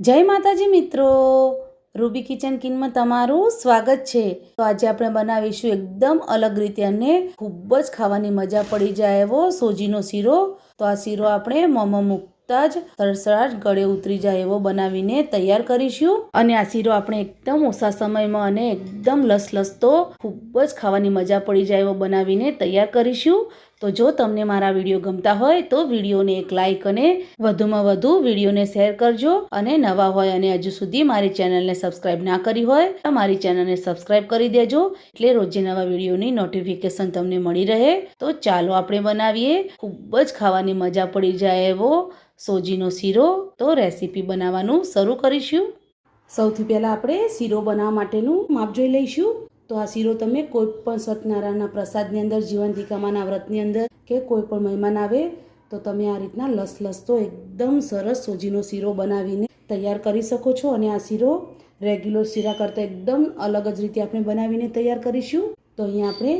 જય માતાજી મિત્રો. રૂબી કિચન કિનમાં તમારું સ્વાગત છે. તો આજે આપણે બનાવીશું એકદમ અલગ રીતે અને ખૂબ જ ખાવાની મજા પડી જાય એવો સોજીનો શીરો. તો આ શીરો આપણે મોંમાં મૂકતા જ સરસરાટ ગળે ઉતરી જાય એવો બનાવીને તૈયાર કરીશું. અને આ શીરો આપણે એકદમ ઓછા સમયમાં અને એકદમ લસલસતો ખૂબ જ ખાવાની મજા પડી જાય એવો બનાવીને તૈયાર કરીશું. તો જો તમને મારા વીડિયો ગમતા હોય તો વિડીયોને એક લાઇક અને વધુમાં વધુ વિડીયોને શેર કરજો અને નવા હોય અને હજુ સુધી મારી ચેનલને સબસ્ક્રાઇબ ના કરી હોય તો મારી ચેનલને સબસ્ક્રાઇબ કરી દેજો એટલે રોજે નવા વિડીયોની નોટિફિકેશન તમને મળી રહે. તો ચાલો આપણે બનાવીએ. ખૂબ જ ખાવાની મજા પડી જાય એવો સોજીનો શીરો. તો રેસીપી બનાવવાનું શરૂ કરીશું. સૌથી પહેલાં આપણે શીરો બનાવવા માટેનું માપ જોઈ લઈશું. તો આ શીરો તમે કોઈ પણ સત્યનારાયણના પ્રસાદની અંદર જીવંતિકામાના વ્રતની અંદર કે કોઈ પણ મહેમાન આવે, તો તમે આ રીતના લસલસતો એકદમ સરસ સોજીનો શીરો બનાવીને તૈયાર કરી શકો છો અને આ શીરો રેગ્યુલર શીરા કરતાં એકદમ અલગ જ રીતે આપણે બનાવીને તૈયાર કરીશું. તો અહીંયા આપણે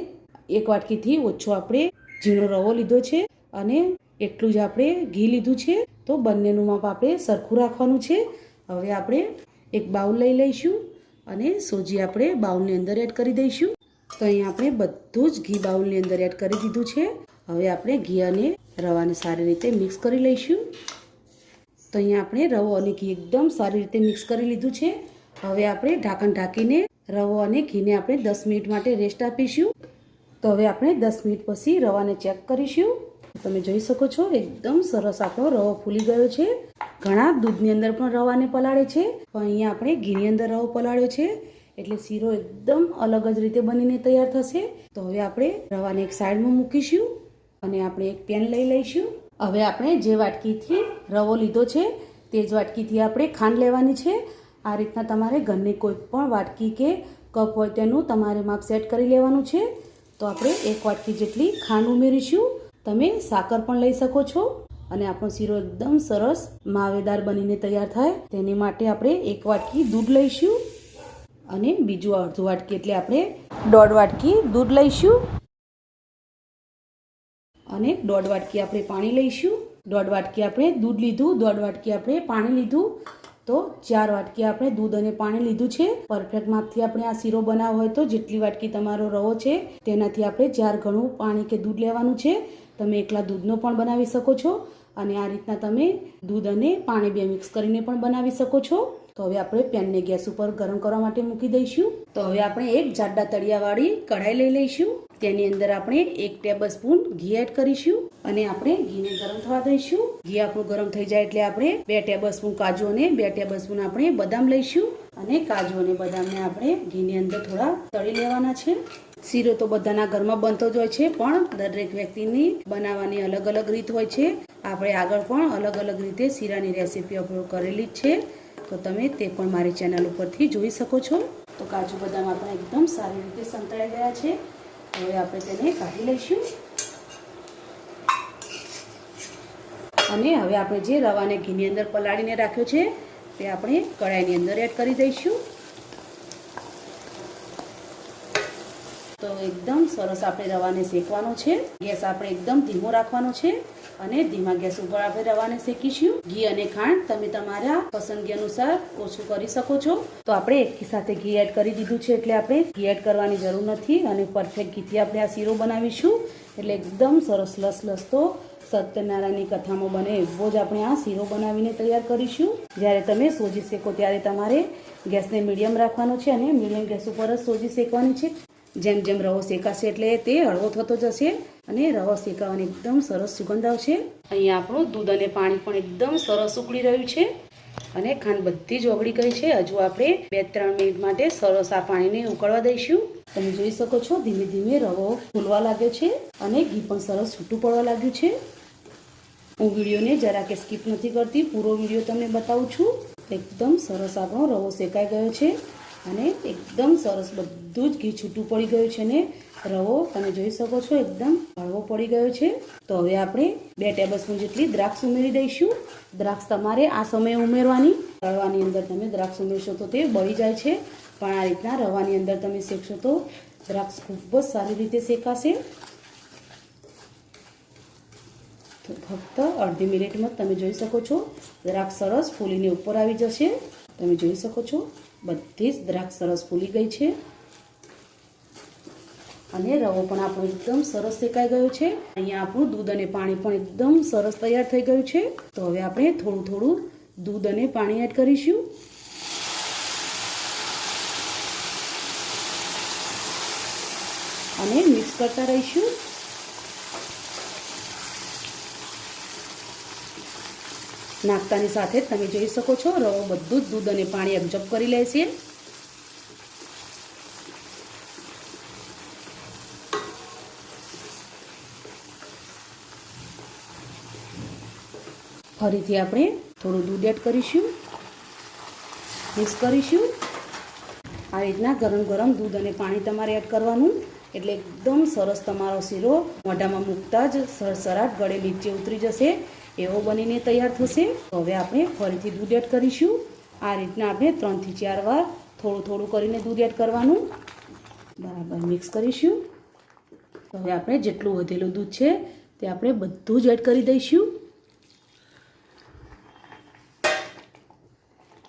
એક વાટકીથી ઓછો આપણે ઝીણો રવો લીધો છે અને એટલું જ આપણે ઘી લીધું છે. તો બંનેનું માપ આપણે સરખું રાખવાનું છે. હવે આપણે એક બાઉલ લઈ લઈશું. અને સોજી આપણે બાઉલની અંદર એડ કરી દઈશું. તો અહીંયા આપણે બધું જ ઘી બાઉલની અંદર એડ કરી દીધું છે. હવે આપણે ઘી અને રવાને સારી રીતે મિક્સ કરી લઈશું. તો અહીંયા આપણે રવો અને ઘી એકદમ સારી રીતે મિક્સ કરી લીધું છે. હવે આપણે ઢાંકણ ઢાંકીને રવો અને ઘીને આપણે દસ મિનિટ માટે રેસ્ટ આપીશું. તો હવે આપણે દસ મિનિટ પછી રવાને ચેક કરીશું. તમે જોઈ શકો છો, એકદમ સરસ આપણો રવો ફૂલી ગયો છે. ઘણા દૂધની અંદર પણ રવાને પલાળે છે. પણ અહીંયા આપણે ઘીની અંદર રવો પલાળ્યો છે. એટલે શીરો એકદમ અલગ જ રીતે બનીને તૈયાર થશે. તો હવે આપણે રવાને એક સાઈડમાં મૂકીશું અને આપણે એક પેન લઈ લઈશું. હવે આપણે જે વાટકીથી રવો લીધો છે, તે જ વાટકીથી આપણે ખાંડ લેવાની છે. આ રીતના તમારે ઘરની કોઈ પણ વાટકી કે કપ હોય તેનું તમારે માપ સેટ કરી લેવાનું છે. તો આપણે એક વાટકી જેટલી ખાંડ ઉમેરીશું. તમે સાકર પણ લઈ શકો છો અને આપણો શીરો એકદમ સરસ માવેદાર બનીને તૈયાર થાય. તેની માટે આપણે એક વાટકી દૂધ લઈશું અને બીજું અડધું વાટકી એટલે આપણે દોઢ વાટકી દૂધ લઈશું અને દોઢ વાટકી આપણે પાણી લઈશું. દોઢ વાટકી આપણે દૂધ લીધું, દોઢ વાટકી આપણે પાણી લીધું. તો ચાર વાટકી આપણે દૂધ અને પાણી લીધું છે. પરફેક્ટ માપથી આપણે આ શીરો બનાવવો હોય તો જેટલી વાટકી તમારો રવો છે, તેનાથી આપણે ચાર ઘણું પાણી કે દૂધ લેવાનું છે. તમે એકલા દૂધનો પણ બનાવી શકો છો અને આ રીતના તમે દૂધ અને પાણી બે મિક્સ કરીને પણ બનાવી શકો છો. તો હવે આપણે પેનને ગેસ ઉપર ગરમ કરવા માટે મૂકી દઈશું. તો હવે આપણે એક જાડા તળિયાવાળી કઢાઈ લઈ લઈશું. તેની અંદર આપણે એક ટેબલ સ્પૂન ઘી એડ કરીશું અને આપણે ઘીને ગરમ થવા દઈશું. ઘી આપણું ગરમ થઈ જાય એટલે આપણે બે ટેબલ સ્પૂન કાજુ અને બે ટેબલ સ્પૂન આપણે બદામ લઈશું. અને કાજુ અને બદામને આપણે ઘીની અંદર થોડા તળી લેવાના છે. શીરો તો બધાના ઘરમાં બનતો જ હોય છે, પણ દરેક વ્યક્તિની બનાવવાની અલગ અલગ રીત હોય છે. આપણે આગળ પણ અલગ અલગ રીતે શીરાની રેસીપી અપલોડ કરેલી જ છે. તો તમે તે પણ મારી ચેનલ ઉપરથી જોઈ શકો છો. તો કાજુ બદામ આપણે એકદમ સારી રીતે સંતળાઈ ગયા છે. હવે આપણે તેને કાઢી લઈશું. અને હવે આપણે જે રવાને ઘીની અંદર પલાળીને રાખ્યો છે, તે આપણે કઢાઈની અંદર એડ કરી દઈશું. તો એકદમ સરસ આપણે રવાને શેકવાનો છે. ગેસ આપણે એકદમ ધીમો રાખવાનો છે. અને ધીમા ગેસ ઉપર આપણે રવાને શેકીશું. ઘી અને ખાંડ તમે તમારા પસંદગી અનુસાર ઓછું કરી શકો છો. તો આપણે એકી સાથે ઘી એડ કરી દીધું છે એટલે આપણે ઘી એડ કરવાની જરૂર નથી અને પરફેક્ટ ઘીથી આપણે આ શીરો બનાવીશું. એટલે એકદમ સરસ લસ લસતો સત્યનારાયણની કથામાં બને એવો જ આપણે આ શીરો બનાવીને તૈયાર કરીશું. જ્યારે તમે સોજી શેકો ત્યારે તમારે ગેસને મીડિયમ રાખવાનો છે અને મીડિયમ ગેસ ઉપર જ સોજી શેકવાની છે. જેમ જેમ રવો શેકાશે એટલે તે હળવો થતો જશે. અને રવો શેકાવાની એકદમ સરસ સુગંધ આવશે. અહીંયા આપણું દૂધ અને પાણી પણ એકદમ સરસ ઉકળી રહ્યું છે. અને ખાંડ બધી જ ઓગળી ગઈ છે. હજુ આપણે બે ત્રણ મિનિટ માટે સરસ આ પાણીને ઉકળવા દઈશું. તમે જોઈ શકો છો, ધીમે ધીમે રવો ફૂલવા લાગ્યો છે અને ઘી પણ સરસ છૂટું પડવા લાગ્યું છે. હું વિડીયોને જરા કે સ્કીપ નથી કરતી. પૂરો વીડિયો તમને બતાવું છું. એકદમ સરસ આપણો રવો શેકાઈ ગયો છે. અને એકદમ સરસ બધું જ ઘી છૂટું પડી ગયું છે ને. રવો તમે જોઈ શકો છો, એકદમ હળવો પડી ગયો છે. તો હવે આપણે બે ટેબલસ્પૂન જેટલી દ્રાક્ષ ઉમેરી દઈશું. દ્રાક્ષ તમારે આ સમયે ઉમેરવાની. તળવાની અંદર તમે દ્રાક્ષ ઉમેરશો તો તે બળી જાય છે. પણ આ રીતના રવાની અંદર તમે શેકશો તો દ્રાક્ષ ખૂબ જ સારી રીતે શેકાશે. ફક્ત અડધી મિનિટમાં તમે જોઈ શકો છો. દ્રાક્ષ સરસ ફૂલીને ઉપર આવી જશે. તમે જોઈ શકો છો, બધી જ દ્રાક્ષ સરસ ફૂલી ગઈ છે. અને રવો પણ આપણો એકદમ સરસ શેકાઈ ગયો છે. અહીંયા આપણું દૂધ અને પાણી પણ એકદમ સરસ તૈયાર થઈ ગયું છે. તો હવે આપણે થોડું થોડું દૂધ અને પાણી એડ કરીશું. અને મિક્સ કરતા રહીશું. નાખતાની સાથે જ તમે જોઈ શકો છો. રવો, બધું જ દૂધ અને પાણી એબ્ઝોર્બ કરી લે છે. ફરીથી આપણે થોડું દૂધ એડ કરીશું. મિક્સ કરીશું. આ રીતના ગરમ ગરમ દૂધ અને પાણી તમારે એડ કરવાનું. એટલે એકદમ સરસ તમારો શીરો મોઢામાં મૂકતા જ સરસરાટ ગળે નીચે ઉતરી જશે. એવો બનીને તૈયાર થશે. હવે આપણે ફરીથી દૂધ એડ કરીશું. આ રીતના આપણે ત્રણથી ચાર વાર થોડું થોડું કરીને દૂધ એડ કરવાનું. બરાબર મિક્સ કરીશું. હવે આપણે જેટલું વધેલું દૂધ છે તે આપણે બધું જ એડ કરી દઈશું.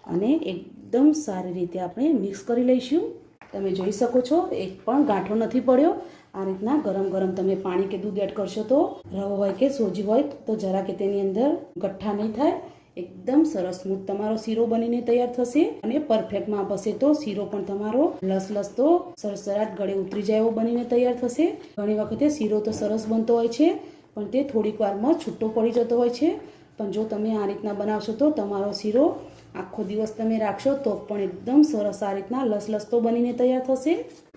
અને એકદમ સારી રીતે આપણે મિક્સ કરી લઈશું. તમે જોઈ શકો છો, એક પણ ગાંઠો નથી પડ્યો. આ રીતના ગરમ ગરમ તમે પાણી કે દૂધ એડ કરશો તો રવો હોય કે સોજી હોય તો જરા કે તેની અંદર ગઠ્ઠા નહીં થાય. એકદમ સરસ સ્મૂથ તમારો શીરો બનીને તૈયાર થશે અને પરફેક્ટ માપ તો શીરો પણ તમારો લસલસ તો સરસરાટ ગળે ઉતરી જાય એવો બનીને તૈયાર થશે. ઘણી વખતે શીરો તો સરસ બનતો હોય છે, પણ તે થોડીક વારમાં છૂટો પડી જતો હોય છે. પણ જો તમે આ રીતના બનાવશો તો તમારો શીરો આખો દિવસ તમે રાખશો તો પણ એકદમ સરસ આ રીતના લસલસતો બનીને તૈયાર થશે.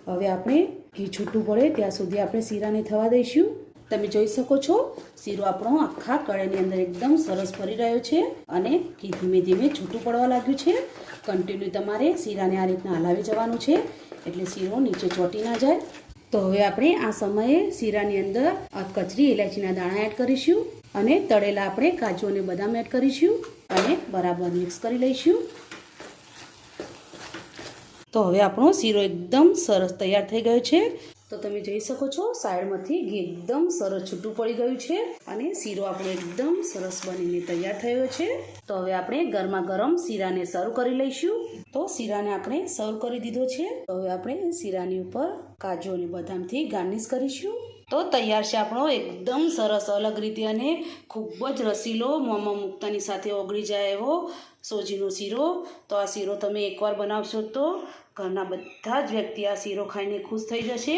હવે આપણે ઘી છૂટું પડે ત્યાં સુધી આપણે શીરાને થવા દઈશું. તમે જોઈ શકો છો, શીરો આપણો આખા કળાની અંદર એકદમ સરસ ફરી રહ્યો છે અને ઘી ધીમે ધીમે છૂટું પડવા લાગ્યું છે. કન્ટિન્યુ તમારે શીરાને આ રીતના હલાવી જવાનું છે એટલે શીરો નીચે ચોંટી ના જાય. તો હવે આપણે આ સમયે શીરાની અંદર કચરી ઇલાયચીના દાણા એડ કરીશું અને તળેલા આપણે કાજુ અને બદામ એડ કરીશું. અને બરાબર મિક્સ કરી લઈશું. તો હવે આપણો શીરો એકદમ સરસ તૈયાર થઈ ગયો છે. તો તમે જોઈ શકો છો, સાઈડમાંથી ઘી એકદમ સરસ છૂટું પડી ગયું છે અને શીરો આપણો એકદમ સરસ બનીને તૈયાર થયો છે. તો હવે આપણે ગરમા ગરમ શીરાને સર્વ કરી લઈશું. તો શીરાને આપણે સર્વ કરી દીધો છે. તો હવે આપણે શીરાની ઉપર કાજુ અને બદામથી ગાર્નિશ કરીશું. તો તૈયાર છે આપણો એકદમ સરસ, અલગ રીતે અને ખૂબ જ રસીલો મોંમાં મૂકતાની સાથે ઓગળી જાય એવો સોજીનો શીરો. તો આ શીરો તમે એકવાર બનાવશો તો ઘરના બધા જ વ્યક્તિ આ શીરો ખાઈને ખુશ થઈ જશે.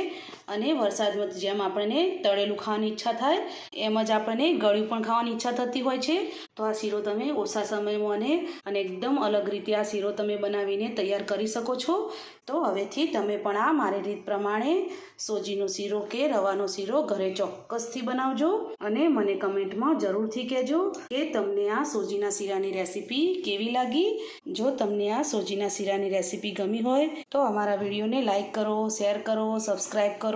અને વરસાદમાં જેમ આપણને તળેલું ખાવાની ઈચ્છા થાય, એમ જ આપણને ગળ્યું પણ ખાવાની ઈચ્છા થતી હોય છે. તો આ શીરો તમે ઓછા સમયમાં અને અને એકદમ અલગ રીતે આ શીરો તમે બનાવીને તૈયાર કરી શકો છો. તો હવેથી તમે પણ આ મારી રીત પ્રમાણે સોજીનો શીરો કે રવાનો શીરો ઘરે ચોક્કસથી બનાવજો અને મને કમેન્ટમાં જરૂરથી કહેજો કે તમને આ સોજીના શીરાની રેસીપી કેવી લાગી? જો તમને આ સોજીના શીરાની રેસીપી ગમી હોય તો અમારા વિડીયોને લાઇક કરો, શેર કરો, સબસ્ક્રાઈબ કરો.